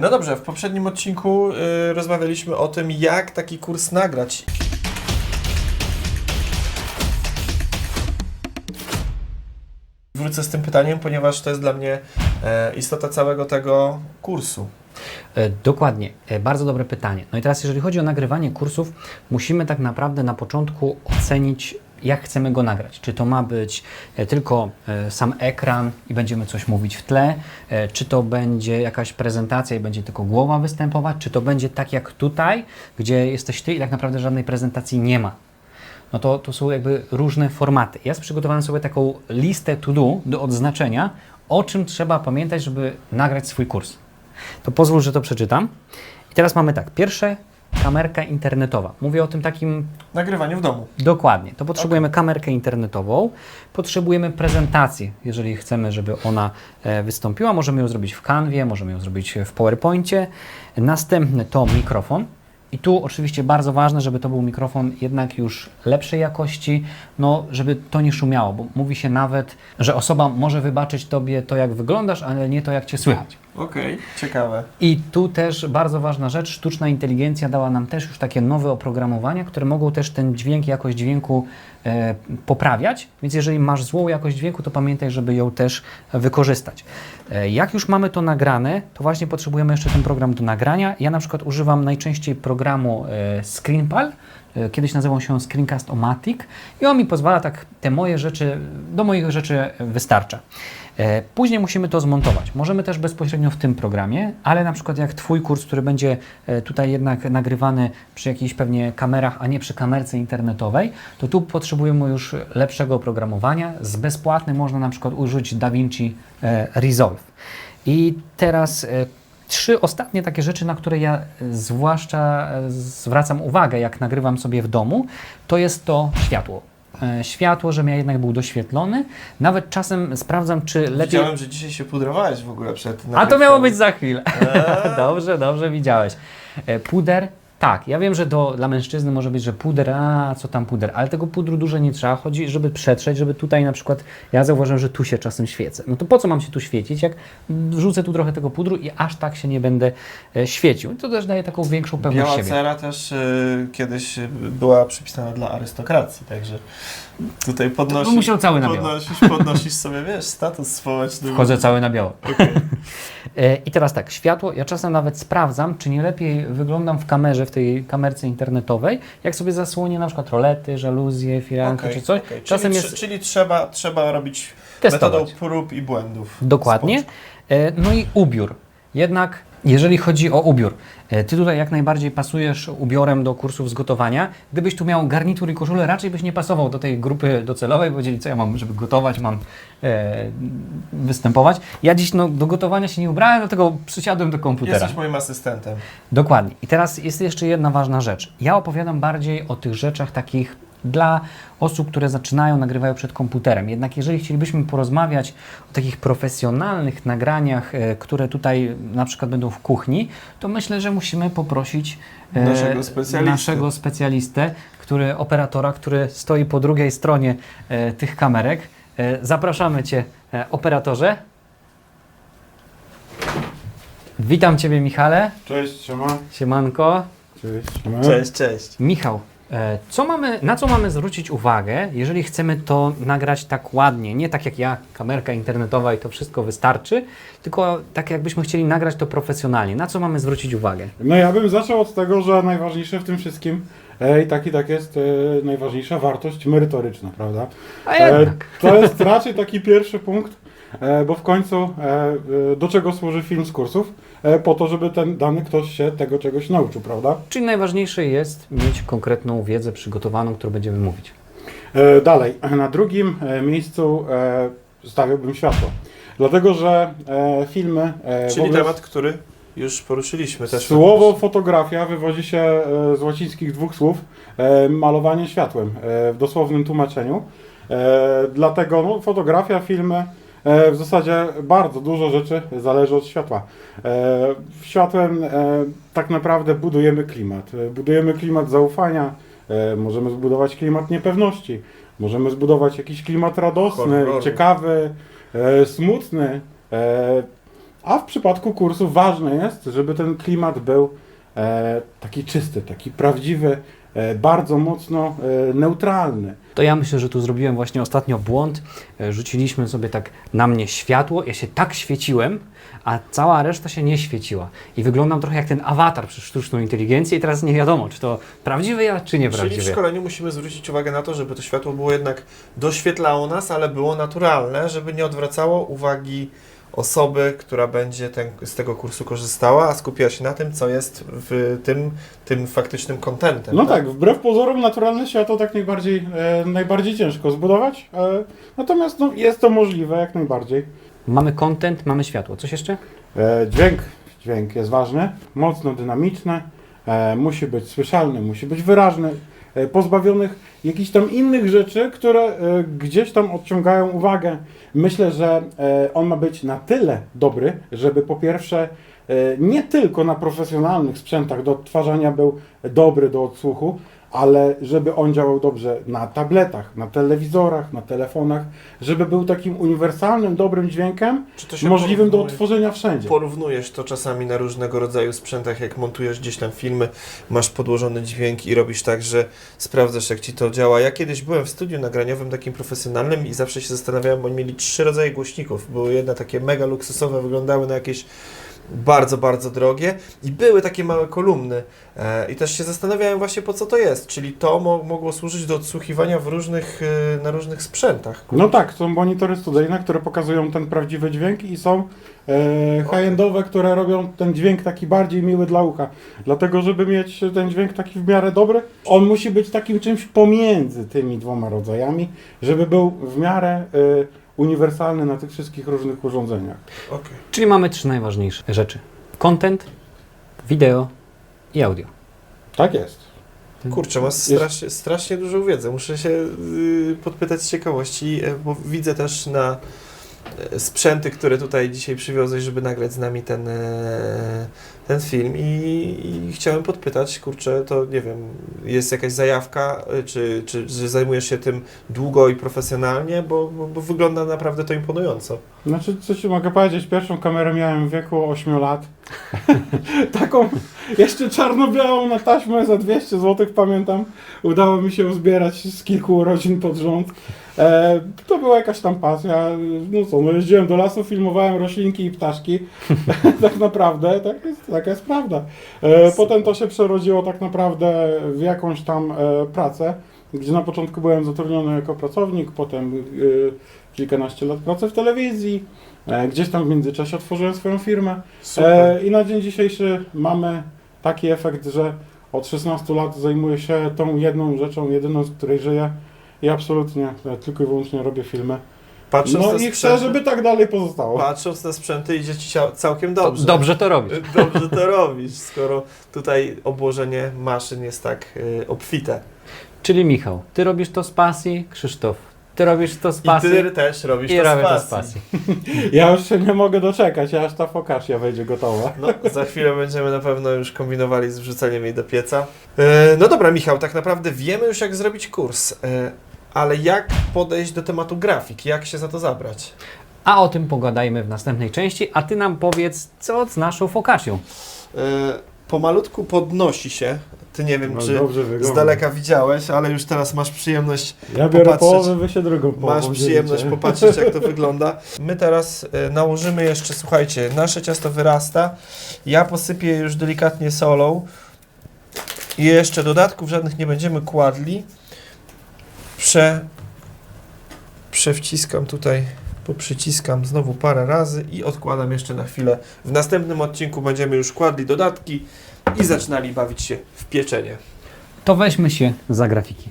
No dobrze, w poprzednim odcinku y, rozmawialiśmy o tym, jak taki kurs nagrać. Wrócę z tym pytaniem, ponieważ to jest dla mnie e, istota całego tego kursu. E, Dokładnie, E, bardzo dobre pytanie. No i teraz, jeżeli chodzi o nagrywanie kursów, musimy tak naprawdę na początku ocenić, jak chcemy go nagrać. Czy to ma być e, tylko e, sam ekran i będziemy coś mówić w tle, e, czy to będzie jakaś prezentacja i będzie tylko głowa występować, czy to będzie tak jak tutaj, gdzie jesteś ty i tak naprawdę żadnej prezentacji nie ma. No to, to są jakby różne formaty. Ja przygotowałem sobie taką listę to do, do odznaczenia, o czym trzeba pamiętać, żeby nagrać swój kurs. To pozwól, że to przeczytam. I teraz mamy tak. Pierwsze, kamerka internetowa. Mówię o tym takim Nagrywanie w domu. dokładnie. To potrzebujemy kamerkę internetową, potrzebujemy prezentację, jeżeli chcemy, żeby ona e, wystąpiła. Możemy ją zrobić w Canwie, możemy ją zrobić w PowerPoincie. Następny to mikrofon. I tu oczywiście bardzo ważne, żeby to był mikrofon jednak już lepszej jakości, no żeby to nie szumiało, bo mówi się nawet, że osoba może wybaczyć Tobie to, jak wyglądasz, ale nie to, jak Cię słychać. Okej, ciekawe. I tu też bardzo ważna rzecz, sztuczna inteligencja dała nam też już takie nowe oprogramowania, które mogą też ten dźwięk, jakość dźwięku e, poprawiać, więc jeżeli masz złą jakość dźwięku, to pamiętaj, żeby ją też wykorzystać. E, jak już mamy to nagrane, to właśnie potrzebujemy jeszcze ten program do nagrania. Ja na przykład używam najczęściej programu e, ScreenPal, e, kiedyś nazywał się Screencast-O-Matic i on mi pozwala tak te moje rzeczy, do moich rzeczy wystarcza. E, Później musimy to zmontować. Możemy też bezpośrednio w tym programie, ale na przykład jak Twój kurs, który będzie e, tutaj jednak nagrywany przy jakichś pewnie kamerach, a nie przy kamerce internetowej, to tu potrzebujemy już lepszego oprogramowania. Z bezpłatnym można na przykład użyć DaVinci e, Resolve. I teraz trzy ostatnie takie rzeczy, na które ja zwłaszcza zwracam uwagę, jak nagrywam sobie w domu, to jest to światło. E, Światło, żebym ja jednak był doświetlony. Nawet czasem sprawdzam, czy lepiej. Widziałem, że dzisiaj się pudrowałeś w ogóle przed A to miało być za chwilę. Eee. dobrze, dobrze widziałeś. E, Puder, tak. Ja wiem, że do, dla mężczyzny może być, że puder, a co tam puder, ale tego pudru dużo nie trzeba. Chodzi, żeby przetrzeć, żeby tutaj na przykład, ja zauważyłem, że tu się czasem świecę. No to po co mam się tu świecić, jak wrzucę tu trochę tego pudru i aż tak się nie będę e, świecił. To też daje taką większą pewność Biała siebie. cera też y, kiedyś była przypisana dla arystokracji, także tutaj podnosisz, musiał cały na biało. podnosisz, podnosisz sobie, wiesz, status społeczny. Wchodzę cały na biało. E, I teraz tak, światło, ja czasem nawet sprawdzam, czy nie lepiej wyglądam w kamerze, w tej kamerce internetowej, jak sobie zasłonię na przykład rolety, żaluzje, firankę Okej, czy coś. okej. Czasem czyli, jest czyli trzeba, trzeba robić testować. metodą prób i błędów. Dokładnie. E, No i ubiór. Jednak jeżeli chodzi o ubiór, e, ty tutaj jak najbardziej pasujesz ubiorem do kursów z gotowania. Gdybyś tu miał garnitur i koszulę, raczej byś nie pasował do tej grupy docelowej, powiedzieli, co ja mam, żeby gotować, mam e, występować. Ja dziś no, do gotowania się nie ubrałem, dlatego przysiadłem do komputera. Jesteś moim asystentem. Dokładnie. I teraz jest jeszcze jedna ważna rzecz. Ja opowiadam bardziej o tych rzeczach takich dla osób, które zaczynają, nagrywają przed komputerem. Jednak jeżeli chcielibyśmy porozmawiać o takich profesjonalnych nagraniach, e, które tutaj na przykład będą w kuchni, to myślę, że musimy poprosić e, Naszego specjalisty. naszego specjalistę, który, operatora, który stoi po drugiej stronie e, tych kamerek. Zapraszamy Cię, operatorze. Witam Ciebie, Michale. Cześć, siema. Siemanko. Cześć, siema. Cześć, cześć. Michał, co mamy, na co mamy zwrócić uwagę, jeżeli chcemy to nagrać tak ładnie, nie tak jak ja, kamerka internetowa i to wszystko wystarczy, tylko tak jakbyśmy chcieli nagrać to profesjonalnie. Na co mamy zwrócić uwagę? No ja bym zaczął od tego, że najważniejsze w tym wszystkim e, i tak i tak jest e, najważniejsza wartość merytoryczna, prawda? A E, jednak. to jest raczej taki pierwszy punkt, e, bo w końcu e, e, do czego służy film z kursów? E, po to, żeby ten dany ktoś się tego czegoś nauczył, prawda? Czyli najważniejsze jest mieć konkretną wiedzę przygotowaną, którą będziemy mówić. E, Dalej, na drugim e, miejscu e, stawiałbym światło. Dlatego, że e, filmy. e, Czyli ogóle- temat, który już poruszyliśmy też. Słowo fotografia wywodzi się e, z łacińskich dwóch słów e, malowanie światłem e, w dosłownym tłumaczeniu. E, Dlatego no, fotografia, filmy, e, w zasadzie bardzo dużo rzeczy zależy od światła. E, Światłem e, tak naprawdę budujemy klimat. E, Budujemy klimat zaufania, e, możemy zbudować klimat niepewności, możemy zbudować jakiś klimat radosny, Horroru. ciekawy, e, smutny. E, A w przypadku kursu ważne jest, żeby ten klimat był e, taki czysty, taki prawdziwy, e, bardzo mocno e, neutralny. To ja myślę, że tu zrobiłem właśnie ostatnio błąd. E, Rzuciliśmy sobie tak na mnie światło, ja się tak świeciłem, a cała reszta się nie świeciła. I wyglądam trochę jak ten awatar przez sztuczną inteligencję i teraz nie wiadomo, czy to prawdziwy ja, czy Czyli w nieprawdziwy. szkoleniu musimy zwrócić uwagę na to, żeby to światło było jednak doświetlało nas, ale było naturalne, żeby nie odwracało uwagi osoby, która będzie ten, z tego kursu korzystała, a skupiła się na tym, co jest w tym, tym faktycznym kontentem. No tak, wbrew pozorom naturalne światło tak najbardziej, e, najbardziej ciężko zbudować, e, natomiast no, jest to możliwe jak najbardziej. Mamy content, mamy światło. Coś jeszcze? E, Dźwięk, dźwięk jest ważny, mocno dynamiczny, e, musi być słyszalny, musi być wyraźny, pozbawionych jakichś tam innych rzeczy, które e, gdzieś tam odciągają uwagę. Myślę, że e, on ma być na tyle dobry, żeby po pierwsze e, nie tylko na profesjonalnych sprzętach do odtwarzania był dobry do odsłuchu, ale żeby on działał dobrze na tabletach, na telewizorach, na telefonach, żeby był takim uniwersalnym, dobrym dźwiękiem, Czy to się możliwym do odtworzenia wszędzie. Porównujesz to czasami na różnego rodzaju sprzętach, jak montujesz gdzieś tam filmy, masz podłożony dźwięk i robisz tak, że sprawdzasz, jak ci to działa. Ja kiedyś byłem w studiu nagraniowym takim profesjonalnym i zawsze się zastanawiałem, bo oni mieli trzy rodzaje głośników. Były jedne takie mega luksusowe, wyglądały na jakieś bardzo, bardzo drogie i były takie małe kolumny. E, I też się zastanawiałem właśnie po co to jest, czyli to mo mogło służyć do odsłuchiwania w różnych, e, na różnych sprzętach. No tak, są monitory studyjne, które pokazują ten prawdziwy dźwięk i są e, high-endowe, które robią ten dźwięk taki bardziej miły dla ucha. Dlatego, żeby mieć ten dźwięk taki w miarę dobry, on musi być takim czymś pomiędzy tymi dwoma rodzajami, żeby był w miarę e, uniwersalny na tych wszystkich różnych urządzeniach. Okej. Czyli mamy trzy najważniejsze rzeczy. Content, wideo i audio. Tak jest. Kurczę, masz strasznie, strasznie dużą wiedzę. Muszę się y, podpytać z ciekawości, e, bo widzę też na e, sprzęty, które tutaj dzisiaj przywiozłeś, żeby nagrać z nami ten, e, ten film i, i chciałem podpytać, kurczę, to nie wiem, jest jakaś zajawka, e, czy, czy że zajmujesz się tym długo i profesjonalnie, bo, bo, bo wygląda naprawdę to imponująco. Znaczy, co ci mogę powiedzieć, pierwszą kamerę miałem w wieku 8 lat. Taką jeszcze czarno-białą na taśmę za 200 zł, pamiętam. Udało mi się uzbierać z kilku urodzin pod rząd. E, to była jakaś tam pasja. No co, no jeździłem do lasu, filmowałem roślinki i ptaszki. tak naprawdę, tak jest, taka jest prawda. E, potem to się przerodziło tak naprawdę w jakąś tam e, pracę, gdzie na początku byłem zatrudniony jako pracownik, potem e, kilkanaście lat pracy w telewizji. Gdzieś tam w międzyczasie otworzyłem swoją firmę. Super. I na dzień dzisiejszy mamy taki efekt, że od 16 lat zajmuję się tą jedną rzeczą, jedyną, z której żyję. I absolutnie tylko i wyłącznie robię filmy. Patrząc No na i chcę, sprzęty, żeby tak dalej pozostało. patrząc na sprzęty idzie Ci całkiem dobrze. dobrze to robisz. Dobrze to robisz, skoro tutaj obłożenie maszyn jest tak y, obfite. Czyli Michał, ty robisz to z pasji, Krzysztof, ty robisz to z I pasji ty też robisz i to robię z to z pasji. Ja już się nie mogę doczekać, aż ta fokacja będzie gotowa. No, za chwilę będziemy na pewno już kombinowali z wrzuceniem jej do pieca. E, no dobra, Michał, tak naprawdę wiemy już jak zrobić kurs, e, ale jak podejść do tematu grafik? Jak się za to zabrać? A o tym pogadajmy w następnej części, a ty nam powiedz, co z naszą fokacją. E, pomalutku podnosi się. Ty nie wiem, No, czy z daleka widziałeś, ale już teraz masz przyjemność Ja biorę popatrzeć. połowę, wy się drugą połową Masz przyjemność dzielicie. popatrzeć, jak to wygląda. My teraz e, nałożymy jeszcze, słuchajcie, nasze ciasto wyrasta. Ja posypię już delikatnie solą. I jeszcze dodatków żadnych nie będziemy kładli. Prze, przewciskam tutaj, poprzyciskam znowu parę razy i odkładam jeszcze na chwilę. W następnym odcinku będziemy już kładli dodatki i zaczynali bawić się w pieczenie. To weźmy się za grafiki.